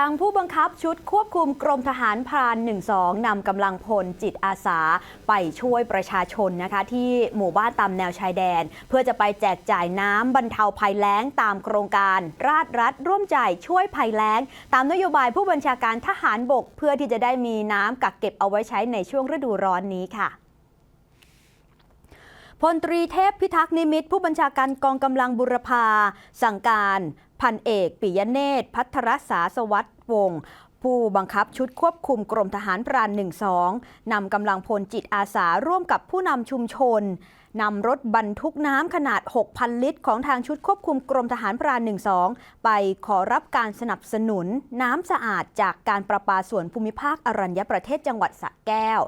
ทางผู้บังคับชุดควบคุมกรมทหารพราน 12 นำกำลังพลจิตอาสาไปช่วยประชาชนนะคะ ที่หมู่บ้านตามแนวชายแดน เพื่อจะไปแจกจ่ายน้ำบรรเทาภัยแล้งตามโครงการราชรัฐร่วมใจช่วยภัยแล้ง ตามนโยบายผู้บัญชาการทหารบก เพื่อที่จะได้มีน้ำกักเก็บเอาไว้ใช้ในช่วงฤดูร้อนนี้ค่ะพลตรีเทพพิทักษ์นิมิตผู้บัญชาการกองกำลังบุรพาสั่งการพันเอกปิยเนตร พัทรศาสวัสดิ์วงศ์ผู้บังคับชุดควบคุมกรมทหารพราน 12 นำกำลังพลจิตอาสาร่วมกับผู้นำชุมชนนำรถบรรทุกน้ำขนาด 6,000 ลิตร ของทางชุดควบคุมกรมทหารพราน 12 ไปขอรับการสนับสนุนน้ำสะอาดจากการประปาส่วนภูมิภาคอรัญญประเทศจังหวัดสระแก้ว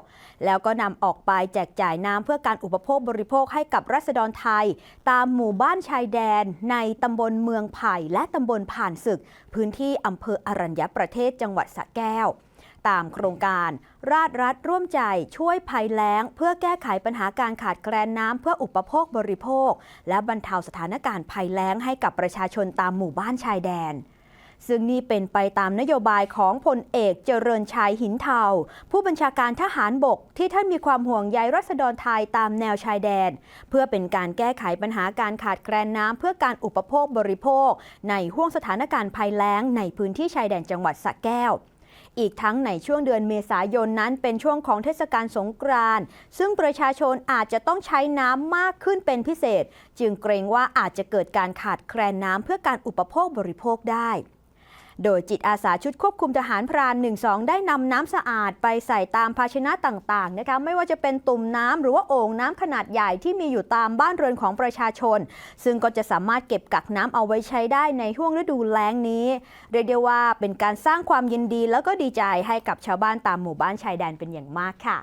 แล้วก็นำออกไปแจกจ่ายน้ำเพื่อการอุปโภคบริโภคให้กับรัษฎรไทย ตามหมู่บ้านชายแดนในตำบลเมืองไผ่และตำบลผ่านศึก พื้นที่อำเภออรัญญประเทศจังหวัดสระแก้ว ตามโครงการ ราชรัฐร่วมใจช่วยภัยแล้ง เพื่อแก้ไขปัญหาการขาดแคลนน้ำเพื่ออุปโภคบริโภค และบรรเทาสถานการณ์ภัยแล้งให้กับประชาชนตามหมู่บ้านชายแดน ซึ่งนี่เป็นไปตามนโยบายของพลเอกเจริญชัยหินเทา ผู้บัญชาการทหารบกที่ท่านมีความห่วงใยรัษฎรไทยตามแนวชายแดน เพื่อเป็นการแก้ไขปัญหาการขาดแคลนน้ำเพื่อการอุปโภคบริโภค ในห่วงสถานการณ์ภัยแล้งในพื้นที่ชายแดนจังหวัดสระแก้วอีกทั้งในช่วงเดือนเมษายนนั้นเป็นช่วงของเทศกาลสงกรานต์ซึ่งประชาชนอาจจะต้องใช้น้ำมากขึ้นเป็นพิเศษ จึงเกรงว่าอาจจะเกิดการขาดแคลนน้ำเพื่อการอุปโภคบริโภคได้ โดยจิตอาสาชุดควบคุมทหารพราน 1-2 ได้นำน้ำสะอาดไปใส่ตามภาชนะต่างๆนะคะไม่ว่าจะเป็นตุ่มน้ำหรือว่าโอ่งน้ำขนาดใหญ่ที่มีอยู่ตามบ้านเรือนของประชาชน ซึ่งก็จะสามารถเก็บกักน้ำเอาไว้ใช้ได้ในช่วงฤดูแล้งนี้ เรียกได้ว่าเป็นการสร้างความยินดีแล้วก็ดีใจให้กับชาวบ้านตามหมู่บ้านชายแดนเป็นอย่างมากค่ะ